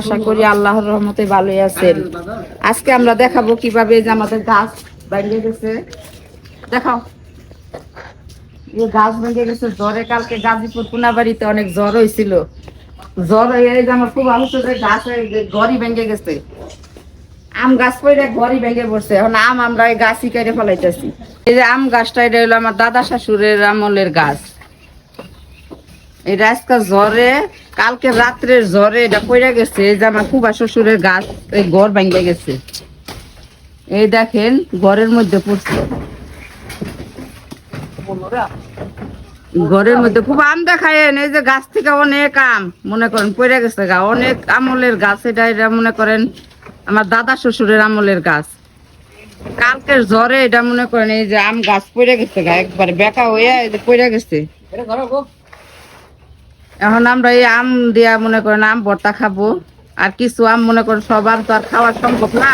আশা করি আল্লাহর রহমতে ভালোই আছেন। আজকে আমরা দেখাবো কীভাবে যে আমাদের গাছ ভেঙে গেছে। দেখাও। গাছ ভেঙে গেছে, জ্বরে। কালকে গাজীপুর পুনাবাড়িতে অনেক জ্বর হয়েছিল। জ্বর হয়ে যে আমার খুব আহত যে ভেঙে গেছে। আম গাছ পড়ে গড়ি ভেঙে পড়ছে। এখন আম আমরা এই গাছই কেটে ফেলাইতেছি। এই যে আম গাছটা, এটা হলো আমার দাদা শাশুড়ের আমলের গাছ। এটা আজকে জ্বরে কালকে রাত্রের জ্বরে এটা পড়ে গেছে, এই যে আমার খুবা শ্বশুরের গাছ, এই ঘর ভেঙে গেছে। এই দেখেন, ঘরের মধ্যে পড়ছে। ঘরের মধ্যে খুব আম দেখায়েন, এই যে গাছ থেকে অনেক আম, মনে করেন পড়ে গেছে গা, অনেক আমলের গাছ, এটা এটা মনে করেন আমার দাদা শ্বশুরের আমলের গাছ। কালকের জ্বরে এটা মনে করেন এই যে আম গাছ পড়ে গেছে গা, একবার বেকা হয়ে এই যে পড়ে গেছে। এখন আমরা এই আম দিয়া মনে করেন আম ভর্তা খাব। আর কিছু আম মনে করেন সবার তো আর খাওয়া সম্ভব না।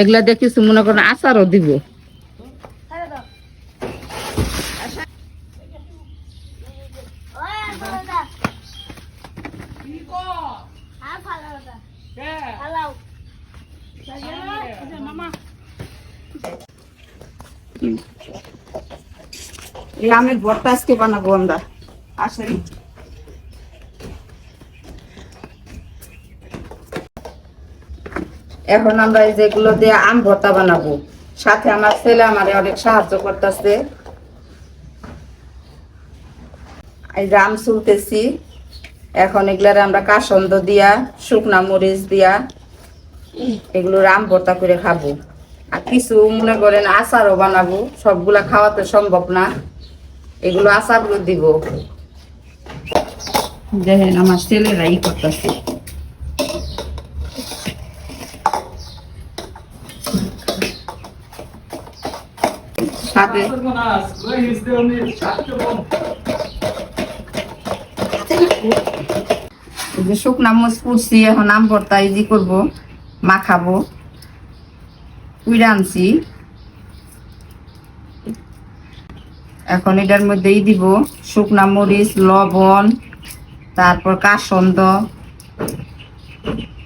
এগুলা দিয়ে কিছু মনে করেন আচারও দিব। এই আমের ভর্তা আজকে বানাবো আমরা। আসেন। এখন আমরা এই যেগুলো দিয়ে আম ভর্তা বানাবো। সাথে আমার ছেলে আমারে অনেক সাহায্য করতেছে। এই যে আম চুলতেছি এখন এগুলার আমরা কাসন্দ দিয়া, শুকনা মরিচ দিয়া এগুলো আম ভর্তা করে খাব। আর কিছু মনে করেন আচারও বানাবো। সবগুলা খাওয়াতে সম্ভব না। এগুলো আচারগুলো দিব। দেখেন আমার ছেলেরা ই করতেছে। সাথে যে শুকনা মরিচ কুটছি এখন আম ভর্তা ইজি করব, মাখাবো। কুইরা আনছি এখন এটার মধ্যেই দিব শুকনা মরিচ, লবণ, তারপর কাসন্দ,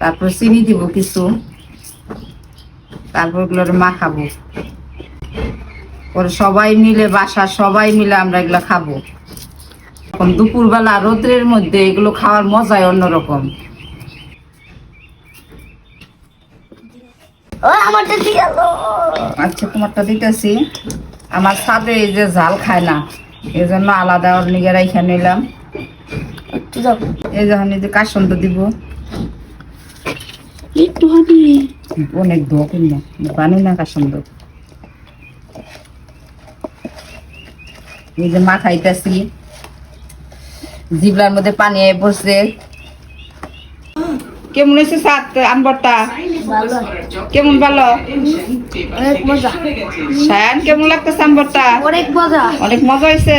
তারপর চিনি দিব কিছু। তারপর এগুলো মাখাবো। পরে সবাই মিলে বাসা সবাই মিলে আমরা এগুলো খাব। এখন দুপুরবেলা রোদ্রের মধ্যে এগুলো খাওয়ার মজাই অন্যরকম। আচ্ছা তোমারটা দিতেছি। আমার সাথে এই যে ঝাল খায় না এই জন্য আলাদা ওর নিগে রাইখা নিলাম। এই যখন এই যে কাসন্দ দিব। অনেক ধোয়া কিনা বানি না কাসন্দ এই যে মাখাইতেছি জিবলার মধ্যে পানি আয়ে পড়ছে। কেমন হয়েছে সাত আনবরটা কেমন ভালো? অনেক মজা। সায়ান কেমন লাগতেছে আনবরটা অনেক মজা। অনেক মজা হয়েছে।